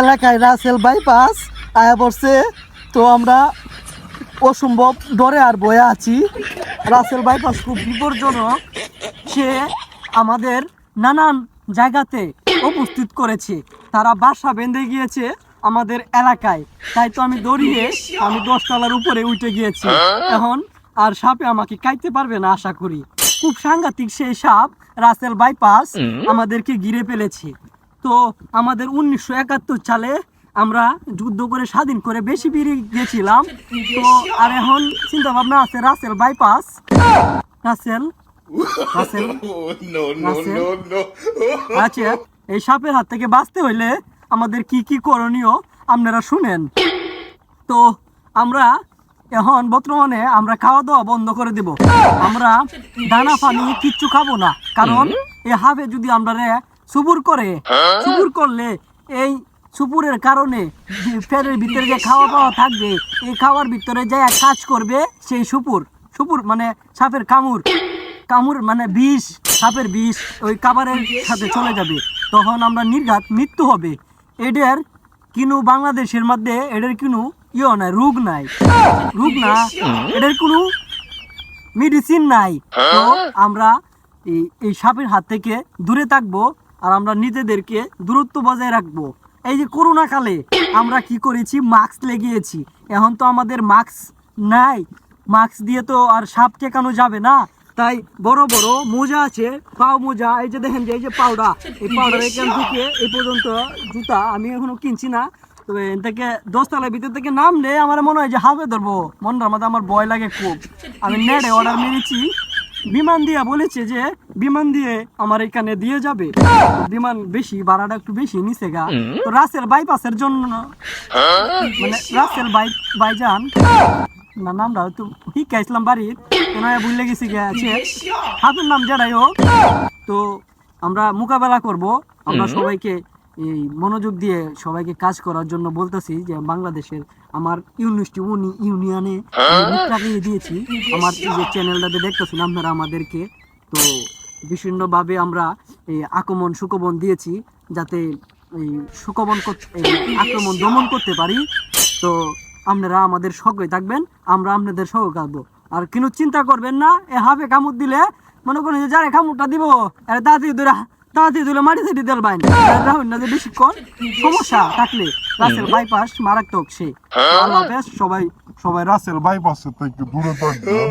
এলাকায় রাসেল বাইপাস আয়া পড়ছে তো আমরা অসম্ভব ডরে আর বয়ে আছি। রাসেল বাইপাস খুব বিপজ্জনক। সে আমাদের নানান জায়গাতে উপস্থিত করেছে। তারা বাসা বেঁধে গিয়েছে আমাদের এলাকায়। তাই তো আমি দৌড়িয়ে আমি দশতলার উপরে উঠে গিয়েছি। এখন আর সাপে আমাকে কাইতে পারবে না আশা করি। খুব সাংঘাতিক সেই সাপ রাসেল বাইপাস আমাদেরকে ঘিরে ফেলেছে। তো আমাদের উনিশশো একাত্তর সালে আমরা যুদ্ধ করে স্বাধীন করে বেশি বেরিয়ে গেছিলাম। তো আর এখন চিন্তা ভাবনা আছে রাসেল বাইপাস। রাসেল রাসেল. আচ্ছা এই সাপের হাত থেকে বাঁচতে হইলে আমাদের কি কি করণীয় আপনারা শুনেন। তো আমরা এখন বর্তমানে আমরা খাওয়া দাওয়া বন্ধ করে দেব। আমরা দানা পানি কিচ্ছু খাব না কারণ এ হাফে যদি আমরা রে সুপুর করে। সুপুর করলে এই সুপুরের কারণে ফেরের ভিতরে যে খাওয়া পাওয়া থাকবে এই খাওয়ার ভিতরে যে কাজ করবে সেই সুপুর। সুপুর মানে সাপের কামড়। কামড় মানে বিষ সাপের বিষ ওই খাবারের সাথে চলে যাবে। তখন আমরা নির্ঘাত মৃত্যু হবে। এদের কিনু বাংলাদেশের মধ্যে এদের কিনু ইয়ে নাই রোগ নাই। রোগ না এদের কোনো মেডিসিন নাই। তো আমরা এই এই সাপের হাত থেকে দূরে থাকব। আর আমরা নিজেদেরকে দূরত্ব বজায় রাখব। এই যে করোনা কালে আমরা কি করেছি? মাস্ক লেগিয়েছি। এখন তো আমাদের মাস্ক নাই। মাস্ক দিয়ে তো আর সাপ টেকানো যাবে না। তাই বড় বড় মোজা আছে, পাও মোজা, এই যে দেখেন যে, এই যে পাউডা এই পাউডার এখান থেকে এই পর্যন্ত জুতা আমি এখনও কিনছি না। তবে থেকে দশতলার ভিতর থেকে নামলে আমার মনে হয় যে হাবে ধরবো। মনটার মধ্যে আমার ভয় লাগে খুব। আমি নেড়ে অর্ডার মেরেছি। বিমান দিয়ে বলেছে যে বিমান দিয়ে আমার এখানে দিয়ে যাবে। বিমান বেশি ভাড়াটা একটু বেশি নিচে গা। তো রাসেল বাইপাসের জন্য মানে রাসেল বাই বাইজান না নামটা হয়তো ঠিক ইসলাম বাড়ির ভুলে গেছি গেছে হাতের নাম যেটাই হোক। তো আমরা মোকাবেলা করব। আমরা সবাইকে এই মনোযোগ দিয়ে সবাইকে কাজ করার জন্য বলতেছি যে বাংলাদেশের আমার ইউনিভার্সিটি উনি ইউনিয়নে লাগিয়ে দিয়েছি। আমার যে চ্যানেলটাতে দেখতেছেন আপনারা আমাদেরকে। তো বিভিন্নভাবে আমরা এই আক্রমণ সুকমন দিয়েছি যাতে এই সুকবন আক্রমণ দমন করতে পারি। তো আপনারা আমাদের সঙ্গে থাকবেন, আমরা আপনাদের সঙ্গে থাকব আর কিন্তু চিন্তা করবেন না, এ হাফে কামড় দিলে মনে করেন যে যারা কামড়টা দিব, এর দাদি ধরে। দাদি দিলে মাটি সেটি দেল বাইন রাহুল না যে বেশিক্ষণ সমস্যা থাকলে রাসেল বাইপাস মারাত্মক সে। আল্লাহ হাফেজ সবাই সবাই রাসেল বাইপাস থেকে দূরে থাকবেন